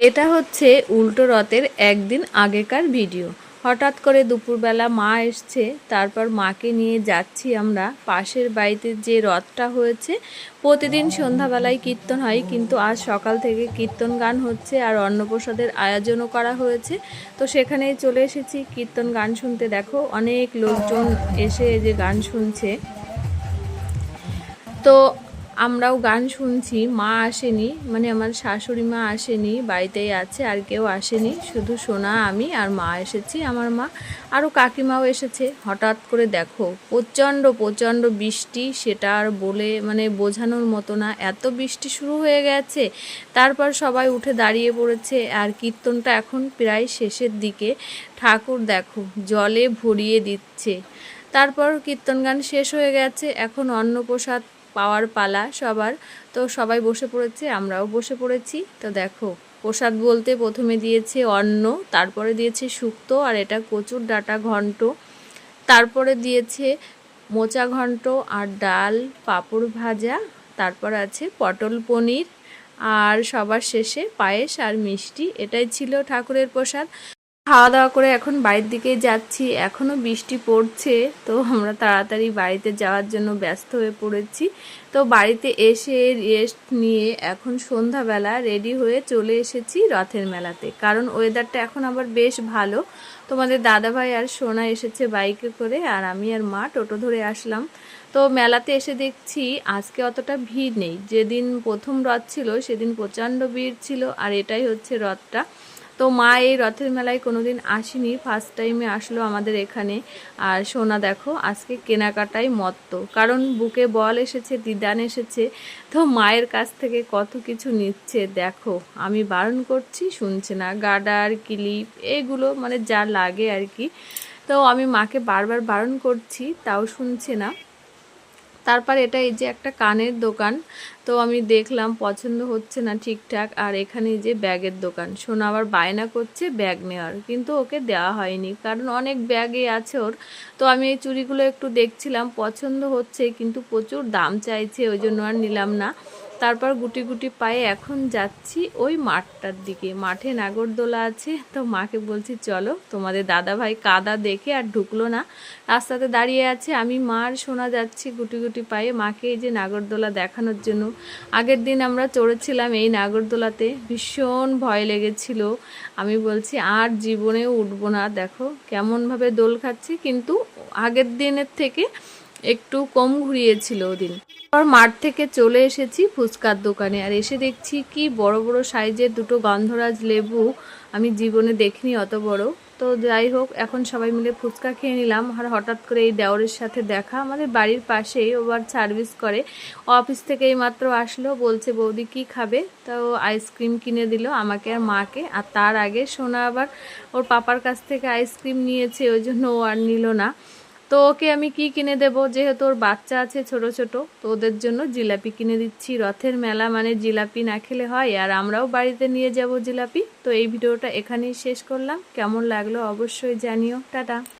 এটা হচ্ছে উল্টো রথের একদিন আগেকার ভিডিও। হঠাৎ করে দুপুরবেলা মা এসছে, তারপর মাকে নিয়ে যাচ্ছি আমরা। পাশের বাড়িতে যে রথটা হয়েছে, প্রতিদিন সন্ধ্যাবেলায় কীর্তন হয়, কিন্তু আজ সকাল থেকে কীর্তন গান হচ্ছে আর অন্নপ্রসাদের আয়োজনও করা হয়েছে। তো সেখানেই চলে এসেছি, কীর্তন গান শুনতে। দেখো, অনেক লোকজন এসে যে গান শুনছে। তো আমরাও গান শুনছি, মা আসেনি মানে আমার শাশুড়ি মা আসেনি, বাড়িতেই আছে আর কেউ আসেনি, শুধু সোনা, আমি আর মা এসেছি, আমার মা। আরও কাকিমাও এসেছে, হঠাৎ করে দেখো, প্রচণ্ড প্রচণ্ড বৃষ্টি, সেটা আর বলে মানে বোঝানোর মতো না, এত বৃষ্টি শুরু হয়ে গেছে, তারপর সবাই উঠে দাঁড়িয়ে পড়েছে, আর কীর্তনটা এখন প্রায় শেষের দিকে, ঠাকুর দেখো, জলে ভরিয়ে দিচ্ছে। তারপর কীর্তন গান শেষ হয়ে গেছে, এখন অন্নপ্রসাদ পাওয়ার পালা সবার। তো সবাই বসে পড়েছে, আমরাও বসে পড়েছি। তো দেখো, প্রসাদ বলতে প্রথমে দিয়েছে অন্ন, তারপরে দিয়েছে শুক্তো, আর এটা কচুর ডাটা ঘন্ট। তারপরে দিয়েছে মোচা ঘন্ট আর ডাল, পাঁপড় ভাজা, তারপর আছে পটল পনির, আর সবার শেষে পায়েস আর মিষ্টি। এটাই ছিল ঠাকুরের প্রসাদ। খাওয়া দাওয়া করে এখন বাড়ির দিকে যাচ্ছি। এখনও বৃষ্টি পড়ছে, তো আমরা তাড়াতাড়ি বাড়িতে যাওয়ার জন্য ব্যস্ত হয়ে পড়েছি। তো বাড়িতে এসে রেস্ট নিয়ে এখন সন্ধ্যাবেলা রেডি হয়ে চলে এসেছি রথের মেলাতে। কারণ ওয়েদারটা এখন আবার বেশ ভালো। তোমাদের দাদাভাই আর সোনা এসেছে বাইকে করে, আর আমি আর মা টোটো ধরে আসলাম। তো মেলাতে এসে দেখছি আজকে অতটা ভিড় নেই। যেদিন প্রথম রথ ছিল, সেদিন প্রচণ্ড ভিড় ছিল, আর এটাই হচ্ছে রথটা। তো মা এই রথের মেলায় কোনোদিন আসেনি ফার্স্ট টাইমে আসলো আমাদের এখানে। আর সোনা দেখো, আজকে কেনাকাটাই মত্ত। কারণ বুকে বল এসেছে, দিদান এসেছে, তো মায়ের কাছ থেকে কত কিছু নিচ্ছে দেখো। আমি বারণ করছি, শুনছে না। গার্ডার ক্লিপ, এগুলো মানে যা লাগে আর কি। তো আমি মাকে বারবার বারণ করছি, তাও শুনছে না। তারপর এটা এই যে একটা কানের দোকান, তো আমি দেখলাম পছন্দ হচ্ছে না ঠিকঠাক, আর এখানে যে ব্যাগের দোকান। শোনা আবার বায়না করছে, ব্যাগ নেওয়ার, কিন্তু ওকে দেওয়া হয়নি, কারণ অনেক ব্যাগে আছে ওর। তো আমি এই চুড়িগুলো একটু দেখছিলাম, পছন্দ হচ্ছে, কিন্তু প্রচুর দাম চাইছে, ওই জন্য আর নিলাম না। তারপর গুটি গুটি পায়ে এখন যাচ্ছি ওই মাঠটার দিকে। মাঠে নাগরদোলা আছে, তো মাকে বলছি, চলো, তোমাদের দাদা ভাই কাদা দেখে আর ঢুকলো না। রাস্তাতে দাঁড়িয়ে আছে, আমি মার শোনা যাচ্ছি গুটি গুটি পায়ে। মাকে এই যে নাগরদোলা দেখানোর জন্য। আগের দিন আমরা চড়েছিলাম এই নাগরদোলাতে, ভীষণ ভয় লেগেছিল। আমি বলছি, আর জীবনেও উঠবো না। দেখো, কেমনভাবে দোল খাচ্ছি, কিন্তু আগের দিনের থেকে একটু কম ঘুরিয়েছিল ওদিন। আর মাঠ থেকে চলে এসেছি ফুচকার দোকানে আর এসে দেখছি কি বড় বড় সাইজের দুটো গন্ধরাজ লেবু আমি জীবনে দেখিনি অত বড়। তো যাই হোক, এখন সবাই মিলে ফুচকা খেয়ে নিলাম আর হঠাৎ করে এই দেওরের সাথে দেখা। আমাদের বাড়ির পাশেই ওবার সার্ভিস করে। অফিস থেকে এই মাত্র আসলো, বলছে, বৌদি কি খাবে? তো আইসক্রিম কিনে দিল আমাকে আর মাকে। আর তার আগে সোনা আবার ওর পাপার কাছ থেকে আইসক্রিম নিয়েছে, ওই জন্য ও আর নিল না। তো ওকে আমি কি কিনে দেব? যেহেতু ওর বাচ্চা আছে ছোট ছোট, তো ওদের জন্য জিলাপি কিনে দিচ্ছি। রথের মেলা মানে জিলাপি না খেলে হয়, আর আমরাও বাড়িতে নিয়ে যাব জিলাপি। তো এই ভিডিওটা এখানেই শেষ করলাম। কেমন লাগল অবশ্যই জানিও। টাটা।